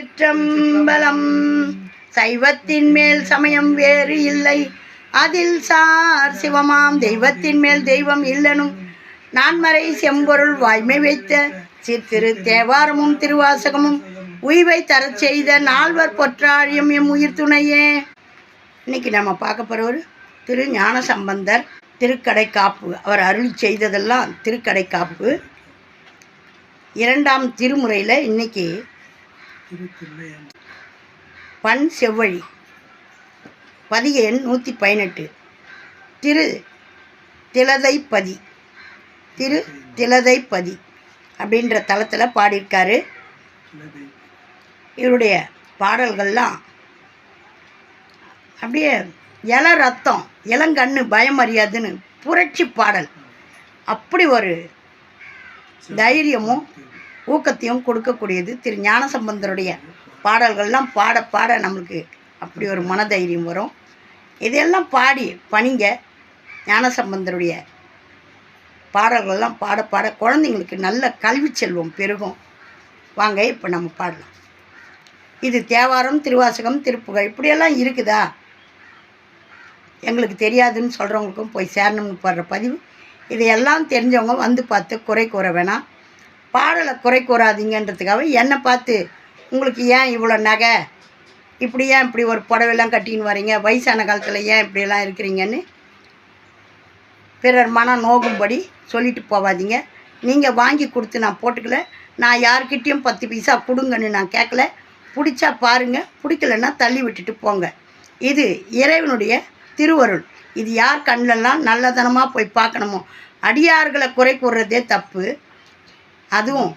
சிற்றம்பலம் சைவத்தின் மேல் சமயம் வேறு இல்லை. அதில் சார் சிவமாம் தெய்வத்தின் மேல் தெய்வம் இல்லனும். நான்மறை செம்பொருள் வாய்மை வைத்த சித்திரு தேவாரமும் திருவாசகமும் உய்வை தரச் செய்த நால்வர் பொற்றாழியம் எம் உயிர் துணையே. இன்னைக்கு நம்ம பார்க்க போகிறவர் திரு ஞான சம்பந்தர் திருக்கடை காப்பு அவர் அருள் செய்ததெல்லாம் திருக்கடை காப்பு இரண்டாம் திருமுறையில் இன்னைக்கு பண் செவ்வழி பதிக எண் நூற்றி பதினெட்டு திரு திலதைப்பதி திரு திலதைப்பதி அப்படின்ற தளத்தில் பாடியிருக்காரு. இவருடைய பாடல்கள்லாம் அப்படியே இள ரத்தம் இளங்கண்ணு பயம் அறியாதுன்னு புரட்சி பாடல். அப்படி ஒரு தைரியமும் ஊக்கத்தையும் கொடுக்கக்கூடியது. திரு ஞானசம்பந்தருடைய பாடல்கள்லாம் பாட பாட நம்மளுக்கு அப்படி ஒரு மனதைரியம் வரும். இதையெல்லாம் பாடி பணிங்க ஞானசம்பந்தருடைய பாடல்கள்லாம் பாட பாட குழந்தைங்களுக்கு நல்ல கல்வி செல்வம் பெருகும். வாங்க இப்போ நம்ம பாடலாம். இது தேவாரம் திருவாசகம் திருப்புகை இப்படியெல்லாம் இருக்குதா? எங்களுக்கு தெரியாதுன்னு சொல்கிறவங்களுக்கும் போய் சேரணும்னு பாடுற பதிவு. இதையெல்லாம் தெரிஞ்சவங்க வந்து பார்த்து குறை கூற வேணாம். பாடலை குறை கூறாதீங்கன்றதுக்காக என்னை பார்த்து உங்களுக்கு ஏன் இவ்வளோ நகை? இப்படி ஏன் இப்படி ஒரு புடவைலாம் கட்டின்னு வரீங்க? வயசான காலத்தில் ஏன் இப்படியெல்லாம் இருக்கிறீங்கன்னு பிறர் மனம் நோகும்படி சொல்லிட்டு போகாதீங்க நீங்கள் வாங்கி கொடுத்து நான் போட்டுக்கல. நான் யார்கிட்டேயும் பத்து பைசா கொடுங்கன்னு நான் கேட்கல. பிடிச்சா பாருங்கள் பிடிக்கலன்னா தள்ளி விட்டுட்டு போங்க. இது இறைவனுடைய திருவருள். இது யார் கண்ணிலெல்லாம் நல்லதனமாக போய் பார்க்கணுமோ? அடியார்களை குறை கூறுறதே தப்பு. அதுவும்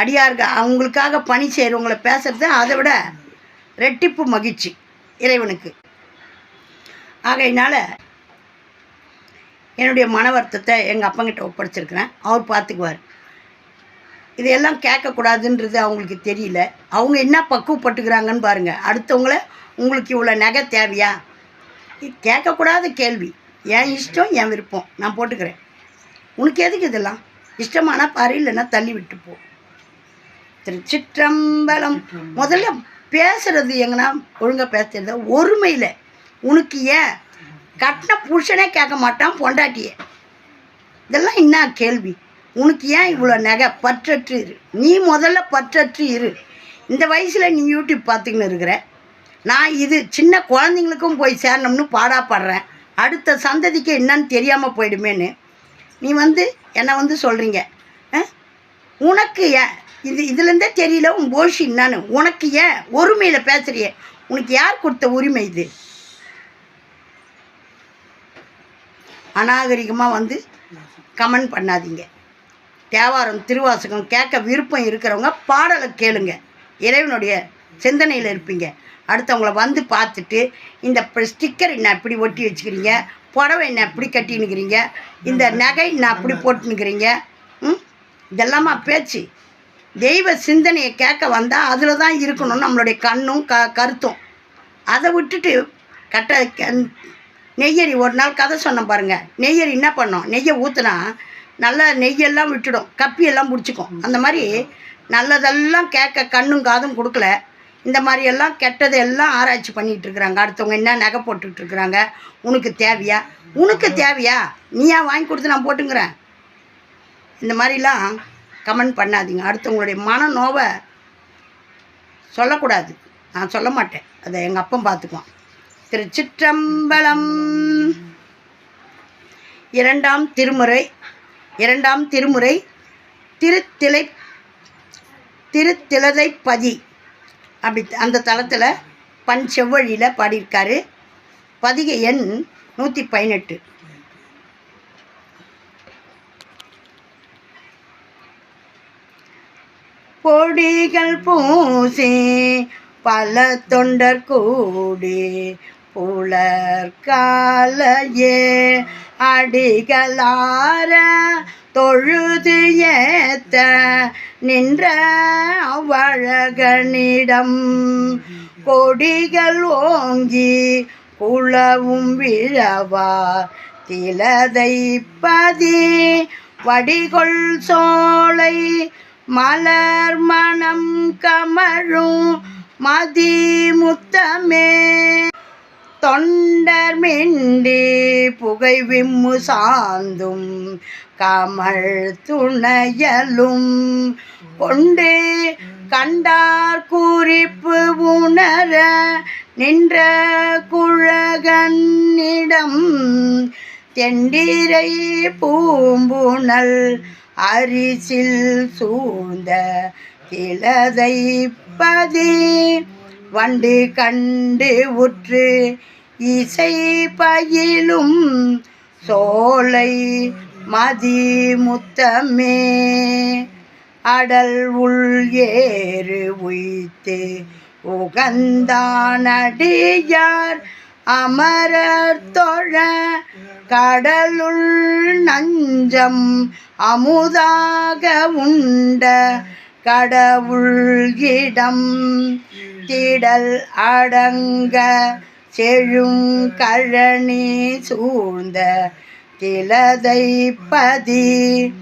அடியார்கள் அவங்களுக்காக பணி செய்கிறவங்கள பேசுறது அதை விட ரெட்டிப்பு மகிழ்ச்சி இறைவனுக்கு. ஆகையினால என்னுடைய மன வருத்தத்தை எங்கள் அப்பங்கிட்ட ஒப்படைச்சிருக்கிறேன். அவர் பார்த்துக்குவார் இதையெல்லாம் கேட்கக்கூடாதுன்றது அவங்களுக்கு தெரியல. அவங்க என்ன பக்குவப்பட்டுக்கிறாங்கன்னு பாருங்கள் அடுத்தவங்கள உங்களுக்கு இவ்வளோ நகை தேவையா? கேட்கக்கூடாத கேள்வி. என் இஷ்டம் என் விருப்பம். நான் போட்டுக்கிறேன். உனக்கு எதுக்கு இதெல்லாம்? இஷ்டமானா பாரு இல்லைன்னா தள்ளி விட்டு போ. திருச்சிற்றம்பலம். முதல்ல பேசுறது எங்கன்னா ஒழுங்காக பேசுறது ஒருமையில். உனக்கு ஏன்? கட்டின புருஷனே கேட்க மாட்டான் பொண்டாட்டியே. இதெல்லாம் என்ன கேள்வி? உனக்கு ஏன் இவ்வளோ நகை? பற்றற்று இரு. நீ முதல்ல பற்றற்று இரு. இந்த வயசில் நீ யூடியூப் பார்த்துக்கின்னு இருக்கிற. நான் இது சின்ன குழந்தைங்களுக்கும் போய் சேரணும்னு பாடாப்படுறேன் அடுத்த சந்ததிக்கு என்னன்னு தெரியாமல் போயிடுமேன்னு. நீ வந்து என்னை வந்து சொல்கிறீங்க உனக்கு ஏன் இது இதுலேருந்தே தெரியல உன் போஷி என்னான்னு. உனக்கு ஏன் உரிமையில் பேசுறியே. உனக்கு யார் கொடுத்த உரிமை இது? அநாகரிகமாக வந்து கமெண்ட் பண்ணாதீங்க. தேவாரம் திருவாசகம் கேட்க விருப்பம் இருக்கிறவங்க பாடலை கேளுங்க. இறைவனுடைய சிந்தனையில் இருப்பீங்க. அடுத்தவங்கள வந்து பார்த்துட்டு இந்த ஸ்டிக்கர் என்ன இப்படி ஒட்டி வச்சுக்கிறீங்க? புடவை என்ன இப்படி கட்டினுக்கிறீங்க இந்த நகை நான் அப்படி போட்டுனுக்கிறீங்க ம்? இதெல்லாமா பேச்சு. தெய்வ சிந்தனையை கேட்க வந்தால் அதில் தான் இருக்கணும் நம்மளுடைய கண்ணும் க கருத்தும். அதை விட்டுட்டு கட்ட நெய்யரி ஒரு நாள் கதை சொன்ன பாருங்கள் நெய்யரி என்ன பண்ணோம்? நெய்யை ஊற்றுனா நல்லா நெய்யெல்லாம் விட்டுடும். கப்பியெல்லாம் பிடிச்சிக்கும். அந்த மாதிரி நல்லதெல்லாம் கேட்க கண்ணும் காதும் கொடுக்கல. இந்த மாதிரி எல்லாம் கெட்டதை எல்லாம் ஆராய்ச்சி பண்ணிகிட்டு இருக்கிறாங்க அடுத்தவங்க என்ன நகை போட்டுட்டு இருக்கிறாங்க உனக்கு தேவையா? உனக்கு தேவையா? நீயா வாங்கி கொடுத்து நான் போட்டுங்கிறேன் இந்த மாதிரிலாம் கமெண்ட் பண்ணாதீங்க. அடுத்தவங்களுடைய மன நோவை சொல்லக்கூடாது. நான் சொல்ல மாட்டேன். அதை எங்கள் அப்பம் பார்த்துக்குவான். திருச்சிற்றம்பலம் இரண்டாம் திருமுறை இரண்டாம் திருமுறை திருத்திலை திருத்திலதைப்பதி. அப்படி அந்த தளத்தில் பண் செவ்வழியில் பாடியிருக்காரு. பதிகை எண் நூற்றி பதினெட்டு பொடிகள் பூசி பல தொண்டர் கூடி உளர்காலையே அடிகளார தொழுது ஏத்த நின்ற அவ்வழகனிடம். கொடிகள் ஓங்கி குளவும் விழவா திலதை பதி வடிகொள் சோலை மலர் மணம் கமழும் மதி முத்தமே. தொண்டர் மிண்டி புகை விம்மு சாந்தும் கமல் துணையலும். கொண்டு கண்டார் குறிப்பு உணர நின்ற குழகன்னிடம் தெண்டிரை பூம்புணல் அரிசில் சூழ்ந்த கிளதை பதி வண்டு கண்டு உற்று இசை பயிலும் சோலை மதி முத்தமே. அடல் உள் ஏறு உய்த்து உகந்தானடியார் அமரர் தொழ கடலுள் நஞ்சம் அமுதாக உண்ட கடவுள் இடம். திடல் அடங்க செழுங்கழனி சூழ்ந்த திலதை பதி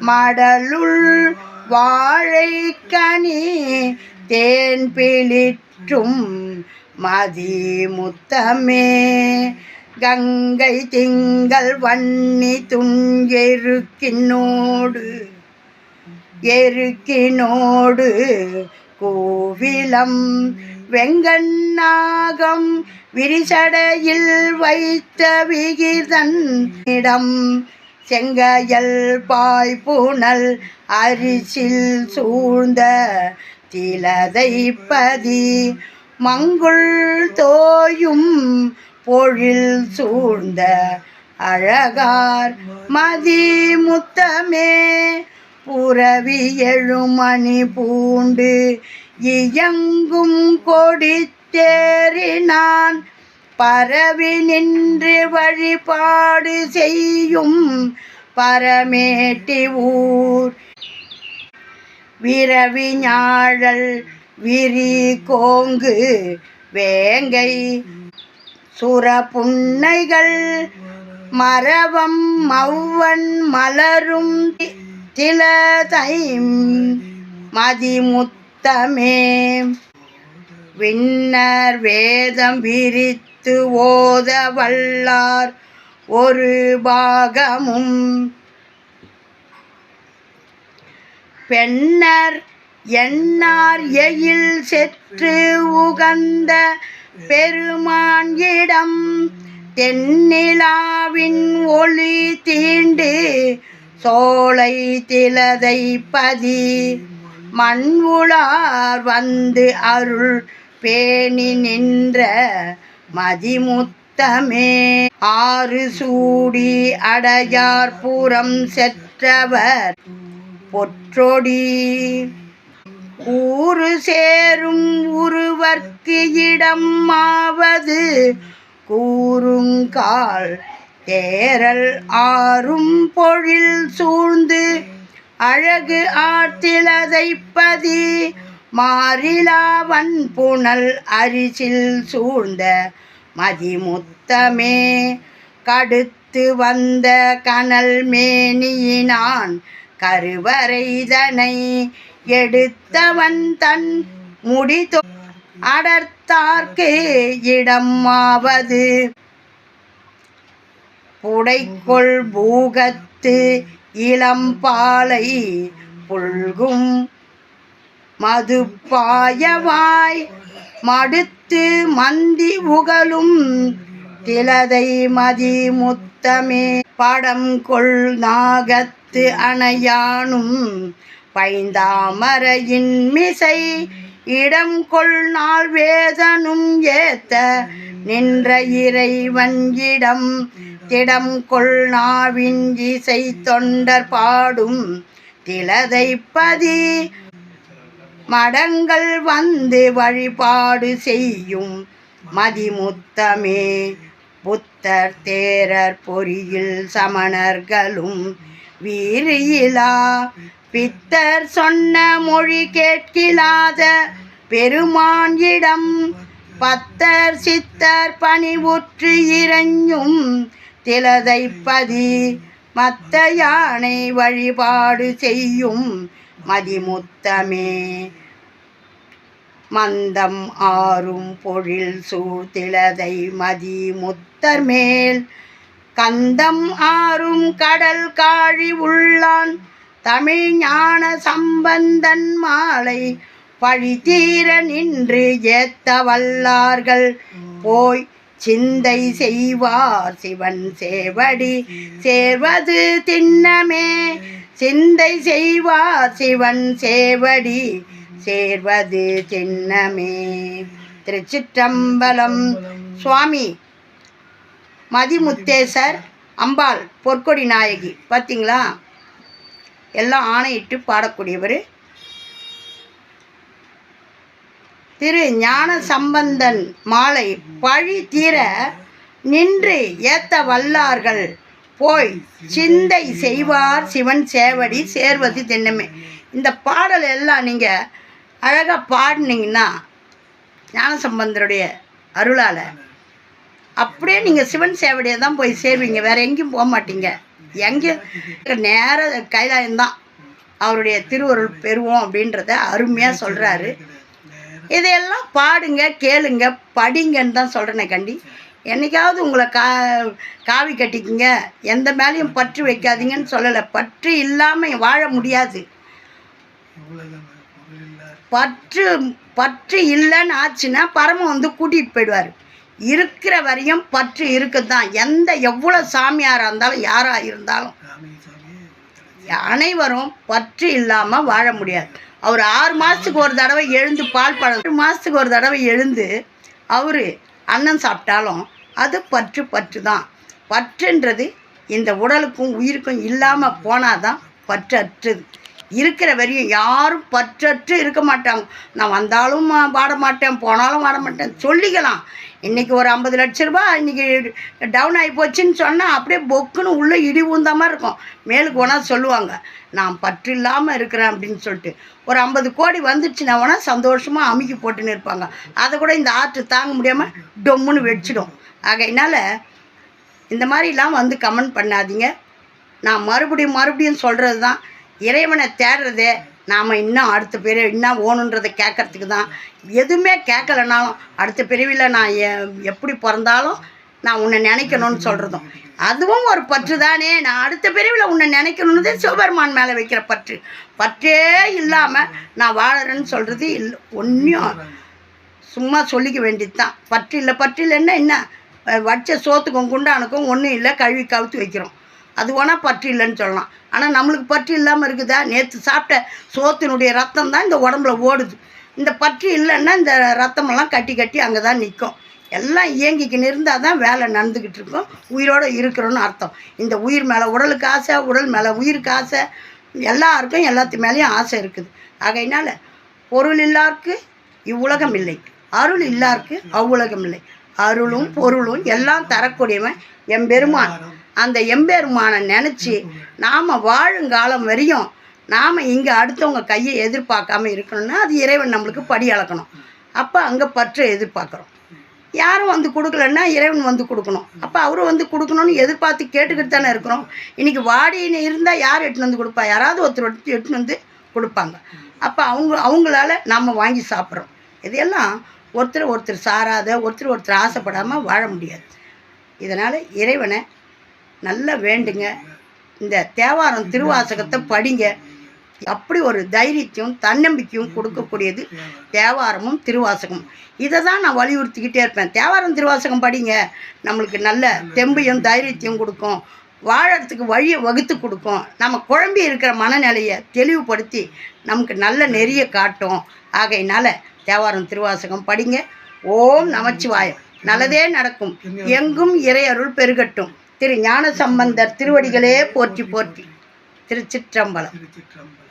மடலுள் வாழைக்கனி தேன் பிளிற்றும் மதி முத்தமே. கங்கை திங்கள் வன்னி துஞ்செருக்கினோடு எருக்கினோடு கோவிலம். வெங்கண்ணாகம் விரிசடையில் வைத்த விகிதன் இடம். செங்கையல் பாய்புணல் அரிசில் சூழ்ந்த திலதைப்பதி பதி. மங்குள் தோயும் பொழில் சூழ்ந்த அழகார் மதி முத்தமே. புறவி எழுமணி பூண்டு இயங்கும் கொடித்தேறினான் பரவி நின்று வழிபாடு செய்யும் பரமேட்டி ஊர். விரவி ஞாழல் விரி கோங்கு வேங்கை சுரப்புன்னைகள் மரவம் மௌவன் மலரும் திலதை மதிமுத்தமே. விண்ணர் வேதம் விரித்து ஓத வல்லார் ஒரு பாகமும். பெண்ணர் எண்ணார் எயில் செற்று உகந்த பெருமான் இடம். தென்னிலாவின் ஒளி தீண்டு சோலை திலதை பதி மண் உளார் வந்து அருள் பேணி நின்ற மதிமுத்தமே. ஆறு சூடி அடையார் புறம் செற்றவர் பொற்றொடி. ஊறு சேரும் உருவர்க்கு இடம் ஆவது கூறுங்கால் தேரல் ஆறும் பொழில் சூழ்ந்து அழகு ஆற்றிலதைப்பதி மாறிலாவன் புனல் அரிசில் சூழ்ந்த மதிமுத்தமே. கடுத்து வந்த கனல் மேனியினான் கருவறைதனை எடுத்தவன் தன் முடிதோ அடர்த்தார்க்கு இடமாவது புடைக்கொள் பூகத்து இளம்பாலை புல்கும் மதுப்பாயவாய் மடுத்து மந்தி உகலும் திலதை மதி முத்தமே. படம் கொள் நாகத்து அணையானும் பைந்தாமரையின் மிசை இடம் கொள் நாள் வேதனும் ஏத்த நின்ற இறைவன் இடம். திடம் கொள் நாவின் இசை தொண்டர் பாடும் திலதைப்பதி மடங்கள் வந்து வழிபாடு செய்யும் மதிமுத்தமே. புத்தர் தேரர் பொறியில் சமணர்களும் வீரியிலா. பித்தர் சொன்ன மொழி கேட்கிலாத பெருமான் இடம். பத்தர் சித்தர் பணிவுற்று இறஞ்சும் திலதைப்பதி மத்த யானை வழிபாடு செய்யும் மதிமுத்தமே. மந்தம் ஆறும் பொழில் சூழ்த்திலதை மதி முத்தர் மேல். கந்தம் ஆறும் கடல் காழி உள்ளான். தமிழ் ஞான சம்பந்தன் மாலை பழி தீர நின்று ஏத்த வல்லார்கள். போய் சிந்தை செய்வார் சிவன் சேவடி. சேர்வது திண்ணமே. சிந்தை செய்வார் சிவன் சேவடி. சேர்வது தின்னமே திருச்சிற்றம்பலம். சுவாமி மதிமுத்தேசர் அம்பாள் பொற்கொடி நாயகி. பார்த்தீங்களா எல்லாம் ஆணையிட்டு பாடக்கூடியவர். திரு ஞான சம்பந்தன் மாலை பழி தீர நின்று ஏத்த வல்லார்கள் போய் சிந்தை செய்வார் சிவன் சேவடி சேர்வது தென்னமே. இந்த பாடல் எல்லாம் நீங்கள் அழகாக பாடினீங்கன்னா ஞானசம்பந்தருடைய அருளால் அப்படியே நீங்கள் சிவன் சேவடியை தான் போய் சேருவீங்க. வேறு எங்கேயும் போக மாட்டீங்க. எங்கே நேர கைலாயம்தான் அவருடைய திருவருள் பெறுவோம் அப்படின்றத அருமையாக சொல்கிறாரு இதையெல்லாம் பாடுங்க கேளுங்க படிங்கன்னு தான் சொல்கிறேனே கண்டி. என்னைக்காவது உங்களை கா காவி கட்டிக்குங்க எந்த மேலேயும் பற்று வைக்காதீங்கன்னு சொல்லலை. பற்று இல்லாமல் வாழ முடியாது. பற்று பற்று இல்லைன்னு ஆச்சுன்னா பரம வந்து கூட்டிகிட்டு போயிடுவார். இருக்கிற வரையும் பற்று இருக்குது தான் எந்த எவ்வளோ சாமியாராக இருந்தாலும் யாராக இருந்தாலும். அனைவரும் பற்று இல்லாமல் வாழ முடியாது. அவர் ஆறு மாதத்துக்கு ஒரு தடவை எழுந்து பால் பழம் ஒரு மாதத்துக்கு ஒரு தடவை எழுந்து அவர் அன்னம் சாப்பிட்டாலும் அது பற்று பற்று தான் பற்றுன்றது இந்த உடலுக்கும் உயிருக்கும் இல்லாமல் போனால் தான் பற்றற்றது. இருக்கிற வரையும் யாரும் பற்றற்று இருக்க மாட்டாங்க. நான் வந்தாலும் மா- வாட மாட்டேன் போனாலும் வாட மாட்டேன் சொல்லிக்கலாம். இன்றைக்கி ஒரு ஐம்பது லட்ச ரூபாய் இன்றைக்கி டவுன் ஆகி போச்சுன்னு சொன்னால் அப்படியே பொக்குன்னு உள்ளே இடி ஊந்த மாதிரி இருக்கும். மேலுக்கு வேணால் சொல்லுவாங்க நான் பற்று இல்லாமல் இருக்கிறேன் அப்படின்னு சொல்லிட்டு. ஒரு ஐம்பது கோடி வந்துச்சுன்னா வேணால் சந்தோஷமாக அமுக்கி போட்டுன்னு இருப்பாங்க. அதை கூட இந்த ஆற்று தாங்க முடியாமல் டொம்முன்னு வெடிச்சிடும். ஆகையினால் இந்த மாதிரிலாம் வந்து கமெண்ட் பண்ணாதீங்க. நான் மறுபடியும் மறுபடியும் சொல்கிறது தான் இறைவனை தேடுறதே நாம் இன்னும் அடுத்த பிறவி இன்னும் ஓணுன்றதை கேட்கறதுக்கு தான். எதுவுமே கேட்கலனாலும் அடுத்த பிரிவில் நான் எ- எப்படி பிறந்தாலும் நான் உன்னை நினைக்கணும்னு சொல்கிறதும் அதுவும் ஒரு பற்று தானே. நான் அடுத்த பிரிவில் உன்னை நினைக்கணுன்னதே சிவபெருமான் மேலே வைக்கிற பற்று. பற்றே இல்லாமல் நான் வாழறேன்னு சொல்கிறது இல்லை ஒன்றும் சும்மா சொல்லிக்க வேண்டியது தான். பற்று இல்லை பற்று இல்லைன்னா என்ன? வடித்த சோத்துக்கும் குண்டானுக்கும் ஒன்றும் இல்லை. கழுவி கவுத்து வைக்கிறோம். அது வேணால் பற்று இல்லைன்னு சொல்லலாம். ஆனால் நம்மளுக்கு பற்று இல்லாமல் இருக்குதா? நேற்று சாப்பிட்ட சோத்தினுடைய ரத்தம் தான் இந்த உடம்புல ஓடுது. இந்த பற்று இல்லைன்னா இந்த ரத்தமெல்லாம் கட்டி கட்டி அங்கே தான் நிற்கும் எல்லாம் இயங்கிக்கின்னு இருந்தால் தான் வேலை நடந்துக்கிட்டு இருக்கும். உயிரோடு இருக்கிறோன்னு அர்த்தம். இந்த உயிர் மேலே உடலுக்கு ஆசை உடல் மேலே உயிருக்கு ஆசை. எல்லாருக்கும் எல்லாத்து மேலேயும் ஆசை இருக்குது. ஆகையினால பொருள் இல்லாருக்கு இவ்வுலகம் இல்லை. அருள் இல்லாருக்கு அவ்வுலகம் இல்லை. அருளும் பொருளும் எல்லாம் தரக்கூடியவன் எம்பெருமான். அந்த எம்பெருமானை நினச்சி நாம் வாழுங்காலம் வரையும் நாம் இங்கே அடுத்தவங்க கையை எதிர்பார்க்காம இருக்கணும்னா அது இறைவன் நம்மளுக்கு படி அளக்கணும். அப்போ அங்கே பற்று எதிர்பார்க்குறோம். யாரும் வந்து கொடுக்கலன்னா இறைவன் வந்து கொடுக்கணும். அப்போ அவரும் வந்து கொடுக்கணும்னு எதிர்பார்த்து கேட்டுக்கிட்டு தானே இருக்கிறோம். இன்றைக்கி வாடின்னு இருந்தால் யார் எட்டுன்னு வந்து கொடுப்பா? யாராவது ஒருத்தர் எடுத்து எடுத்துன்னு வந்து கொடுப்பாங்க. அப்போ அவங்க அவங்களால நாம் வாங்கி சாப்பிட்றோம். இதையெல்லாம் ஒருத்தர் ஒருத்தர் சாராத ஒருத்தர் ஒருத்தர் ஆசைப்படாமல் வாழ முடியாது. இதனால் இறைவனை நல்லா வேண்டுங்க. இந்த தேவாரம் திருவாசகத்தை படிங்க. அப்படி ஒரு தைரியத்தையும் தன்னம்பிக்கையும் கொடுக்கக்கூடியது தேவாரமும் திருவாசகமும். இதை தான் நான் வலியுறுத்திக்கிட்டே இருப்பேன். தேவாரம் திருவாசகம் படிங்க. நம்மளுக்கு நல்ல தெம்பையும் தைரியத்தையும் கொடுக்கும். வாழறதுக்கு வழியை வகுத்து கொடுக்கும். நம்ம குழம்பி இருக்கிற மனநிலையை தெளிவுபடுத்தி நமக்கு நல்ல நெறிய காட்டும். ஆகையினால தேவாரம் திருவாசகம் படிங்க. ஓம் நமச்சிவாயம். நல்லதே நடக்கும். எங்கும் இறையருள் பெருகட்டும். திரு ஞான சம்பந்தர் திருவடிகளே போற்றி போற்றி. திருச்சிற்றம்பலம். திருச்சிற்றம்பலம்.